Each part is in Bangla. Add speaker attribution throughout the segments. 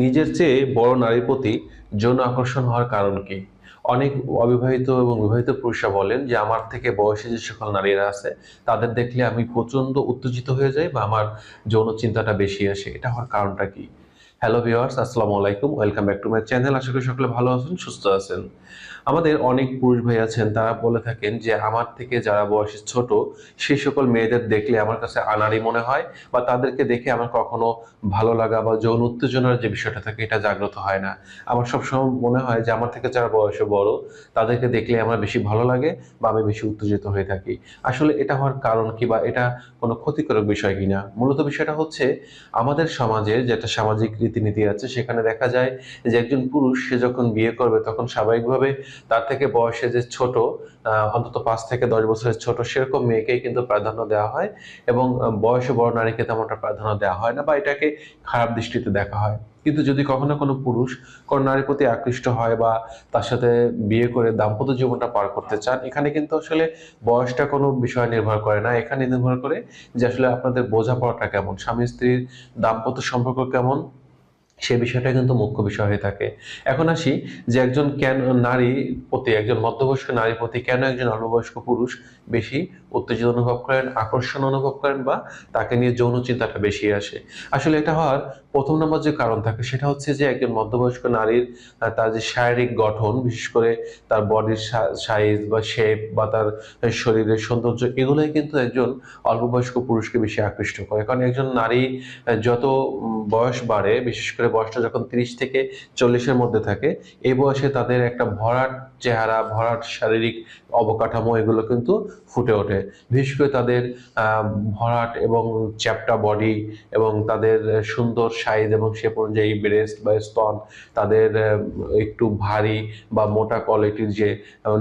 Speaker 1: নিজের চেয়ে বড় নারীর প্রতি যৌন আকর্ষণ হওয়ার কারণ কি? অনেক অবিবাহিত এবং বিবাহিত পুরুষরা বলেন যে, আমার থেকে বয়সে যে সকল নারীরা আছে, তাদের দেখলে আমি প্রচণ্ড উত্তেজিত হয়ে যাই বা আমার যৌন চিন্তাটা বেশি আসে। এটা হওয়ার কারণটা কি? হ্যালো ভিওয়ার্স আসসালামু আলাইকুম। Welcome back to my channel আশা করি সকলে ভালো আছেন, সুস্থ আছেন। আমাদের অনেক পুরুষ ভাই আছেন, তারা বলে থাকেন যে আমার থেকে যারা বয়সে ছোট সেই সকল মেয়েদের দেখলে আমার কাছে আনাড়ি মনে হয় বা তাদেরকে দেখে আমার কখনো ভালো লাগা বা যৌন উত্তেজনার যে বিষয়টা থাকে এটা জাগ্রত হয় না। আমার সবসময় মনে হয় যে আমার থেকে যারা বয়সে বড়, তাদেরকে দেখলে আমার বেশি ভালো লাগে বা আমি বেশি উত্তেজিত হয়ে থাকি। আসলে এটা হওয়ার কারণ কি বা এটা কোনো ক্ষতিকারক বিষয় কিনা? মূলত বিষয়টা হচ্ছে আমাদের সমাজে যেটা সামাজিক রীতিনীতি আছে, সেখানে দেখা যায় যে একজন পুরুষ সে যখন বিয়ে করবে তখন স্বাভাবিকভাবে তার থেকে বয়সে যে ছোট অন্তত পাঁচ থেকে দশ বছরের ছোট সেরকম মেয়েকেই কিন্তু প্রাধান্য দেওয়া হয় এবং বয়সে বড় নারীকে তেমনটা প্রাধান্য দেওয়া হয় না বা এটাকে খারাপ দৃষ্টিতে দেখা হয়। কিন্তু যদি কখনো কোনো পুরুষ কোনো নারীর প্রতি আকৃষ্ট হয় বা তার সাথে বিয়ে করে দাম্পত্য জীবনটা পার করতে চান, এখানে কিন্তু আসলে বয়সটা কোনো বিষয় নির্ভর করে না। এখানে নির্ভর করে যে আসলে আপনাদের বোঝাপড়াটা কেমন স্বামী স্ত্রীর দাম্পত্য সম্পর্ক কেমন সে বিষয়টা কিন্তু মুখ্য বিষয় হয়ে থাকে। এখন আসি যে একজন কেন নারী প্রতি, একজন মধ্যবয়স্ক নারীর প্রতি কেন একজন অল্পবয়স্ক পুরুষ বেশি উত্তেজিত অনুভব করেন, আকর্ষণ অনুভব করেন বা তাকে নিয়ে যৌন চিন্তাটা বেশি আসে? আসলে এটা হওয়ার প্রথম নম্বর যে কারণ থাকে সেটা হচ্ছে যে একজন মধ্যবয়স্ক নারীর তার যে শারীরিক গঠন, বিশেষ করে তার বডির সাইজ বা শেপ বা তার শরীরের সৌন্দর্য, এগুলোই কিন্তু একজন অল্পবয়স্ক পুরুষকে বেশি আকৃষ্ট করে। কারণ একজন নারী যত বয়স বাড়ে, বিশেষ করে বয়সটা যখন তিরিশ থেকে চল্লিশের মধ্যে থাকে এই বয়সে তাদের একটা ভরাট চেহারা, ভরাট শারীরিক অবকাঠামো এগুলো কিন্তু ফুটে ওঠে। বিশেষ করে তাদের ভরাট এবং চ্যাপটা বডি এবং তাদের সুন্দর সাইজ এবং শেপ অনুযায়ী ব্রেস্ট বা স্তন, তাদের একটু ভারী বা মোটা কোয়ালিটির যে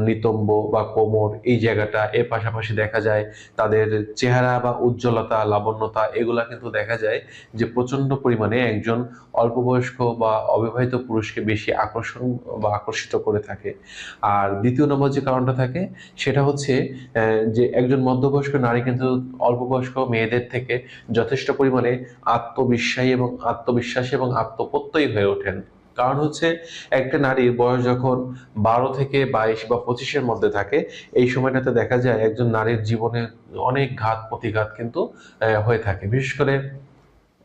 Speaker 1: নিতম্ব বা কোমর, এই জায়গাটা, এর পাশাপাশি দেখা যায় তাদের চেহারা বা উজ্জ্বলতা, লাবণ্যতা এগুলা কিন্তু দেখা যায় যে প্রচণ্ড পরিমাণে একজন অল্প বয়স্ক বা অবিবাহিত পুরুষকে বেশি আকর্ষণ বা আকর্ষিত করে থাকে। আর দ্বিতীয় নম্বর যে কারণটা থাকে, সেটা হচ্ছে যে একজন মধ্যবয়স্ক নারী কিন্তু অল্প বয়স্ক মেয়েদের থেকে যথেষ্ট পরিমাণে আত্মবিশ্বাসী এবং আত্মবিশ্বাসী এবং আত্মপ্রত্যয়ী হয়ে ওঠেন। কারণ হচ্ছে, একটা নারীর বয়স যখন বারো থেকে বাইশ বা পঁচিশের মধ্যে থাকে, এই সময়টাতে দেখা যায় একজন নারীর জীবনে অনেক ঘাত প্রতিঘাত কিন্তু হয়ে থাকে। বিশেষ করে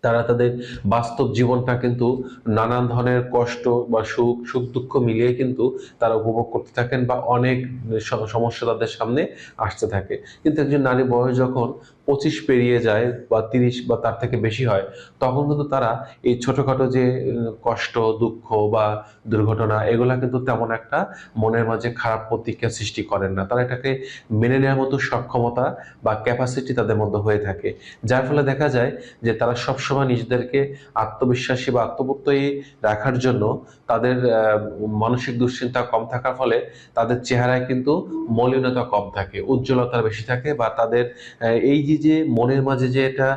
Speaker 1: তারা তাদের বাস্তব জীবনটা কিন্তু নানান ধরনের কষ্ট বা সুখ সুখ দুঃখ মিলিয়ে কিন্তু তারা উপভোগ করতে থাকেন বা অনেক সমস্যা তাদের সামনে আসতে থাকে। কিন্তু একজন নারী বয়স যখন পঁচিশ পেরিয়ে যায় বা তিরিশ বা তার থেকে বেশি হয়, তখন কিন্তু তারা এই ছোটোখাটো যে কষ্ট, দুঃখ বা দুর্ঘটনা, এগুলা কিন্তু তেমন একটা মনের মাঝে খারাপ প্রতিক্রিয়া সৃষ্টি করেন না। তারা এটাকে মেনে নেওয়ার মতো সক্ষমতা বা ক্যাপাসিটি তাদের মধ্যে হয়ে থাকে। যার ফলে দেখা যায় যে তারা সবসময় নিজেদেরকে আত্মবিশ্বাসী বা আত্মপ্রত্যয়ী রাখার জন্য তাদের মানসিক দুশ্চিন্তা কম থাকার ফলে তাদের চেহারায় কিন্তু মলিনতা কম থাকে, উজ্জ্বলতা বেশি থাকে বা তাদের এই যে যে মনের মাঝে যে এটা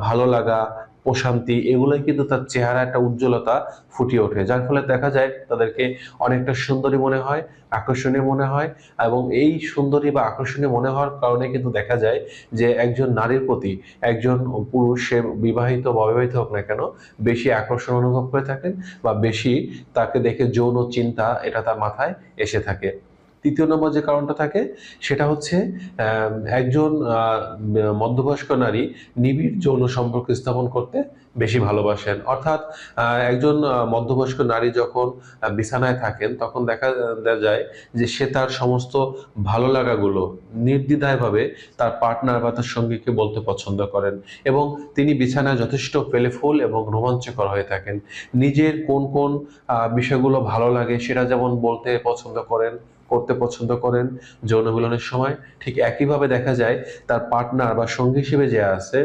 Speaker 1: ভালো লাগা প্রশান্তি, এগুলোই কিন্তু তার চেহারা একটা উজ্জ্বলতা ফুটিয়ে ওঠে। যার ফলে দেখা যায় তাদেরকে অনেকটা সুন্দরী মনে হয়, আকর্ষণীয় মনে হয় এবং এই সুন্দরী বা আকর্ষণীয় মনে হওয়ার কারণে কিন্তু দেখা যায় যে একজন নারীর প্রতি একজন পুরুষ সে বিবাহিত বা অবিবাহিত হোক না কেন বেশি আকর্ষণ অনুভব করে থাকেন বা বেশি তাকে দেখে যৌন চিন্তা এটা তার মাথায় এসে থাকে। তৃতীয় নম্বর যে কারণটা থাকে, সেটা হচ্ছে একজন মধ্যবয়স্ক নারী নিবিড় যৌন সম্পর্ক স্থাপন করতে বেশি ভালোবাসেন। অর্থাৎ একজন মধ্যবয়স্ক নারী যখন বিছানায় থাকেন, তখন দেখা যায় যে সে তার সমস্ত ভালো লাগাগুলো নির্দ্বিধায়ভাবে তার পার্টনার বা তার সঙ্গীকে বলতে পছন্দ করেন এবং তিনি বিছানায় যথেষ্ট পেলেফুল এবং রোমাঞ্চকর হয়ে থাকেন। নিজের কোন কোন বিষয়গুলো ভালো লাগে, সেটা যেমন বলতে পছন্দ করেন করতে পছন্দ করেন যৌন মিলনের সময়, ঠিক একইভাবে দেখা যায় তার পার্টনার বা সঙ্গী হিসেবে যে আছে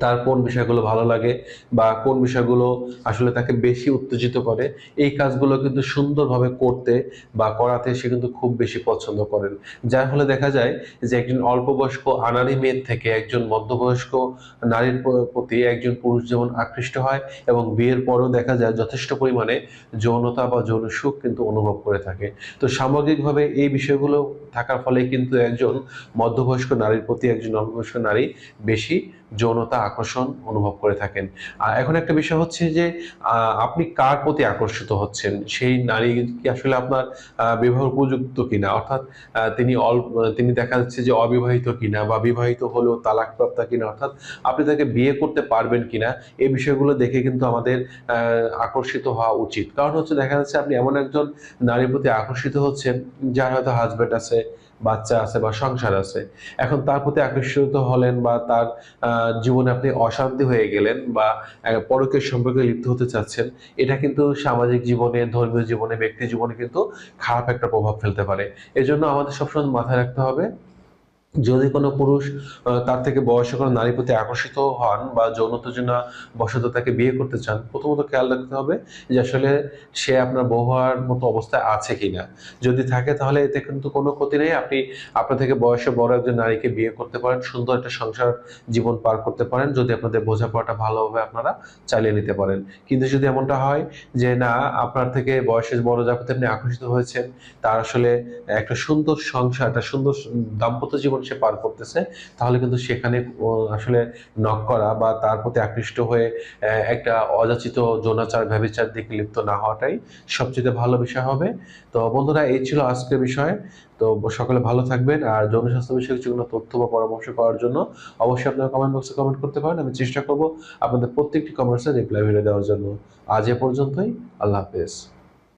Speaker 1: তার কোন বিষয়গুলো ভালো লাগে বা কোন বিষয়গুলো আসলে তাকে বেশি উত্তেজিত করে, এই কাজগুলো কিন্তু সুন্দরভাবে করতে বা করাতে সে কিন্তু খুব বেশি পছন্দ করেন। যার ফলে দেখা যায় যে একজন অল্প বয়স্ক আনারি মেয়ের থেকে একজন মধ্যবয়স্ক নারীর প্রতি একজন পুরুষ যেমন আকৃষ্ট হয় এবং বিয়ের পরেও দেখা যায় যথেষ্ট পরিমাণে যৌনতা বা যৌন সুখ কিন্তু অনুভব করে থাকে। তো সামগ্রিকভাবে এই বিষয়গুলো থাকার ফলে কিন্তু একজন মধ্যবয়স্ক নারীর প্রতি একজন অল্পবয়স্ক নারী বেশি যৌনতা আকর্ষণ অনুভব করে থাকেন। এখন একটা বিষয় হচ্ছে যে আপনি কার প্রতি আকর্ষিত হচ্ছেন? সেই নারী কি আসলে আপনার বিবাহ উপযুক্ত কিনা? অর্থাৎ তিনি অল্প তিনি দেখা যাচ্ছে যে অবিবাহিত কিনা বা বিবাহিত হলেও তালাকপ্রাপ্ত কিনা? অর্থাৎ আপনি তাকে বিয়ে করতে পারবেন কিনা? এই বিষয়গুলো দেখে কিন্তু আমাদের আকর্ষিত হওয়া উচিত। কারণ হচ্ছে দেখা যাচ্ছে আপনি এমন একজন নারীর প্রতি আকর্ষিত হচ্ছেন, যার হয়তো হাজবেন্ড আছে বাচ্চা আছে বা সংসার আছে, এখন তার প্রতি আকর্ষিত হলেন বা তার জীবনে আপনি অশান্তি হয়ে গেলেন বা পরকের সম্পর্কে লিপ্ত হতে চাচ্ছেন, এটা কিন্তু সামাজিক জীবনে, ধর্মীয় জীবনে, ব্যক্তি জীবনে কিন্তু খারাপ একটা প্রভাব ফেলতে পারে। এজন্য আমাদের সবসময় মাথায় রাখতে হবে যদি কোনো পুরুষ তার থেকে বয়সে কোনো নারীর প্রতি আকর্ষিত হন বা জন্য বশত তাকে বিয়ে করতে চান, প্রথমত খেয়াল রাখতে হবে যে আসলে সে আপনার বউ হওয়ার মতো অবস্থায় আছে কিনা। যদি থাকে তাহলে এতে কিন্তু কোনো ক্ষতি নেই। আপনি আপনার থেকে বয়সে বড় একজন নারীকে বিয়ে করতে পারেন, সুন্দর একটা সংসার জীবন পার করতে পারেন। যদি আপনাদের বোঝাপড়াটা ভালোভাবে আপনারা চালিয়ে নিতে পারেন। কিন্তু যদি এমনটা হয় যে না, আপনার থেকে বয়সে বড় যার প্রতি আপনি আকর্ষিত হয়েছেন, তার আসলে একটা সুন্দর সংসার, একটা সুন্দর দাম্পত্য জীবন সে পার করতেছে, তাহলে কিন্তু সেখানে আসলে নক করা বা তার প্রতি আকৃষ্ট হয়ে একটা অযাচিত যৌনাচার ব্যবচার দিকে লিপ্ত না হওয়াটাই সবচেয়ে ভালো বিষয় হবে। তো বন্ধুরা, এই ছিল আজকের বিষয়। তো সকলে ভালো থাকবেন। আর যৌন স্বাস্থ্য বিষয়ে কিছু কোনো তথ্য বা পরামর্শ করার জন্য অবশ্যই আপনারা কমেন্ট বক্সে কমেন্ট করতে পারেন। আমি চেষ্টা করব আপনাদের প্রত্যেকটি কমেন্টসে রিপ্লাই ভিডিও দেওয়ার জন্য। আজ এ পর্যন্তই। আল্লাহ হাফেজ।